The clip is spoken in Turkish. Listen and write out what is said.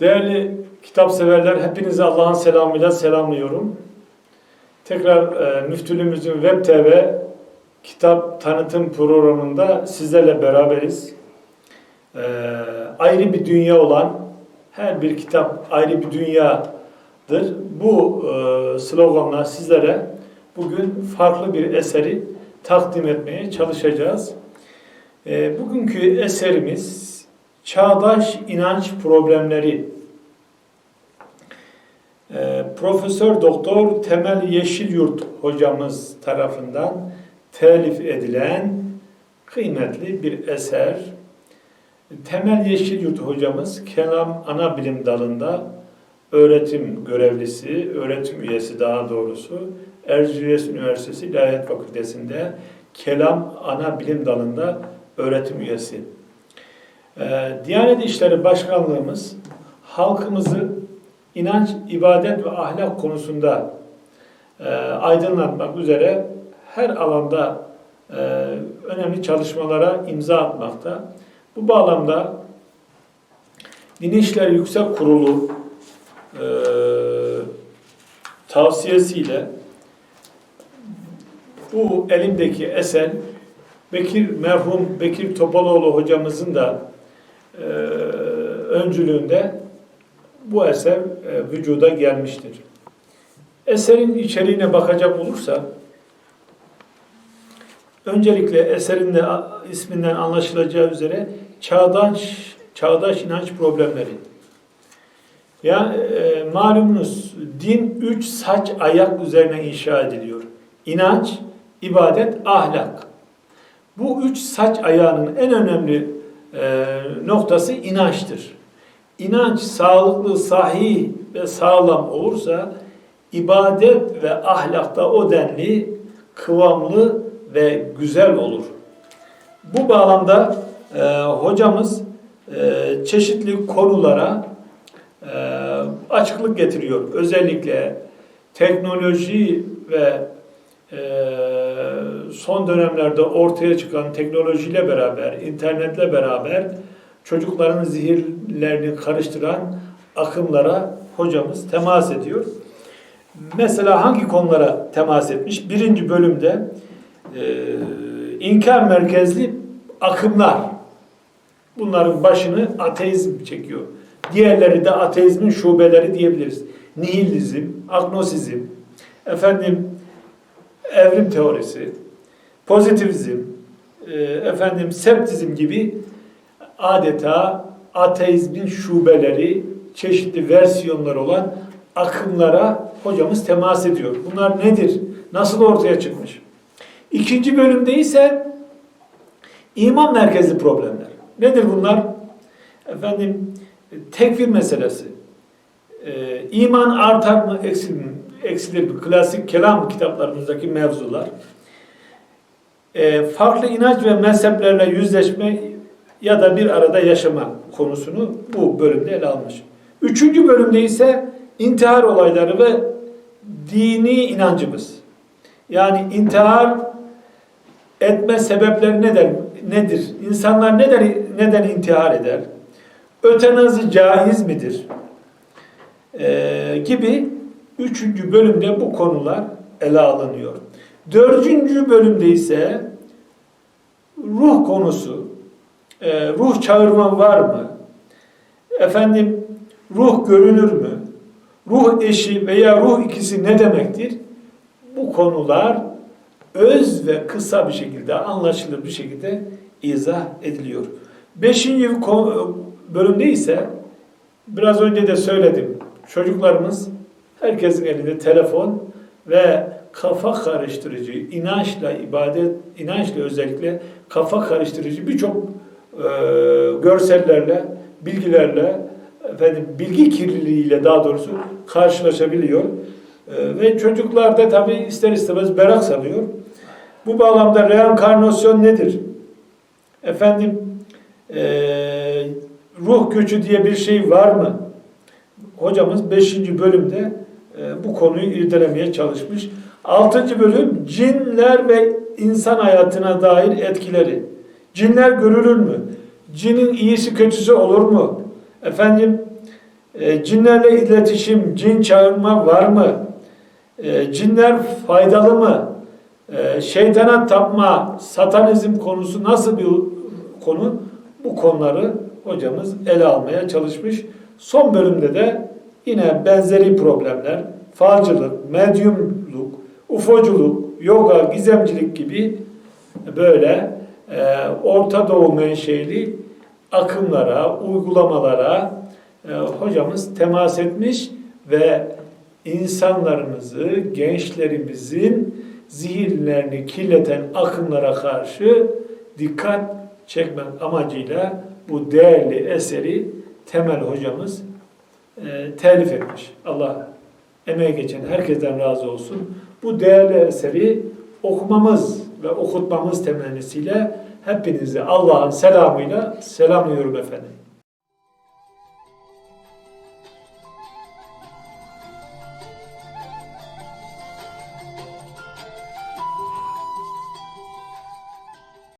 Değerli kitap severler, hepinizi Allah'ın selamıyla selamlıyorum. Tekrar e, Müftülüğümüzün Web TV kitap tanıtım programında sizlerle beraberiz. E, ayrı bir dünya olan her bir kitap ayrı bir dünyadır. Bu e, sloganla sizlere bugün farklı bir eseri takdim etmeye çalışacağız. E, bugünkü eserimiz Çağdaş İnanç Problemleri. E, Profesör Doktor Temel Yeşilyurt hocamız tarafından telif edilen kıymetli bir eser. Temel Yeşilyurt hocamız Kelam Ana Bilim Dalı'nda öğretim görevlisi, öğretim üyesi daha doğrusu Erciyes Üniversitesi İlahiyat Fakültesi'nde Kelam Ana Bilim Dalı'nda öğretim üyesi. Ee, Diyanet İşleri Başkanlığımız halkımızı inanç, ibadet ve ahlak konusunda e, aydınlatmak üzere her alanda e, önemli çalışmalara imza atmakta. Bu bağlamda Din İşleri Yüksek Kurulu e, tavsiyesiyle bu elimdeki eser Bekir merhum Bekir Topaloğlu hocamızın da e, öncülüğünde bu eser e, vücuda gelmiştir. Eserin içeriğine bakacak olursa öncelikle eserin de isminden anlaşılacağı üzere çağdaş çağdaş inanç problemleri. Ya e, malumunuz din üç saç ayak üzerine inşa ediliyor. İnanç, ibadet, ahlak. Bu üç saç ayağının en önemli e, noktası inançtır. İnanç sağlıklı, sahih ve sağlam olursa ibadet ve ahlakta o denli kıvamlı ve güzel olur. Bu bağlamda e, hocamız e, çeşitli konulara e, açıklık getiriyor. Özellikle teknoloji ve e, son dönemlerde ortaya çıkan teknolojiyle beraber, internetle beraber çocukların zihirlerini karıştıran akımlara hocamız temas ediyor. Mesela hangi konulara temas etmiş? Birinci bölümde e, inkar merkezli akımlar. Bunların başını ateizm çekiyor. Diğerleri de ateizmin şubeleri diyebiliriz. Nihilizm, agnosizm, efendim evrim teorisi, pozitivizm, e, efendim septizm gibi adeta ateizmin şubeleri, çeşitli versiyonları olan akımlara hocamız temas ediyor. Bunlar nedir? Nasıl ortaya çıkmış? İkinci bölümde ise iman merkezli problemler. Nedir bunlar? Efendim tekfir meselesi. Ee, iman artar mı, eksilir mi? Eksilir mi? Klasik kelam kitaplarımızdaki mevzular. Ee, farklı inanç ve mezheplerle yüzleşme ya da bir arada yaşama konusunu bu bölümde ele almış. Üçüncü bölümde ise intihar olayları ve dini inancımız. Yani intihar etme sebepleri neden, nedir? İnsanlar neden, neden intihar eder? Ötenazi caiz midir? Ee, gibi üçüncü bölümde bu konular ele alınıyor. Dördüncü bölümde ise ruh konusu, e, ruh çağırma var mı? Efendim ruh görünür mü? Ruh eşi veya ruh ikisi ne demektir? Bu konular öz ve kısa bir şekilde anlaşılır bir şekilde izah ediliyor. Beşinci bölümde ise biraz önce de söyledim. Çocuklarımız herkesin elinde telefon ve kafa karıştırıcı, inançla ibadet, inançla özellikle kafa karıştırıcı birçok e, görsellerle, bilgilerle, efendim bilgi kirliliğiyle daha doğrusu karşılaşabiliyor. E, ve çocuklar da tabii ister istemez merak salıyor. Bu bağlamda reenkarnasyon nedir? Efendim e, ruh göçü diye bir şey var mı? Hocamız 5. bölümde e, bu konuyu irdelemeye çalışmış. 6. bölüm cinler ve insan hayatına dair etkileri. Cinler görülür mü? Cinin iyisi kötüsü olur mu? Efendim E, cinlerle iletişim, cin çağırma var mı? E, cinler faydalı mı? Şeytana tapma, satanizm konusu nasıl bir konu? Bu konuları hocamız ele almaya çalışmış. Son bölümde de yine benzeri problemler, falcılık, medyumluk, ufoculuk, yoga, gizemcilik gibi böyle e, Orta Doğu menşeli akımlara, uygulamalara e, hocamız temas etmiş ve insanlarımızı, gençlerimizin zihinlerini kirleten akımlara karşı dikkat çekmek amacıyla bu değerli eseri Temel hocamız e, telif etmiş. Allah emeği geçen herkesten razı olsun. Bu değerli eseri okumamız ve okutmamız temennisiyle hepinizi Allah'ın selamıyla selamlıyorum efendim.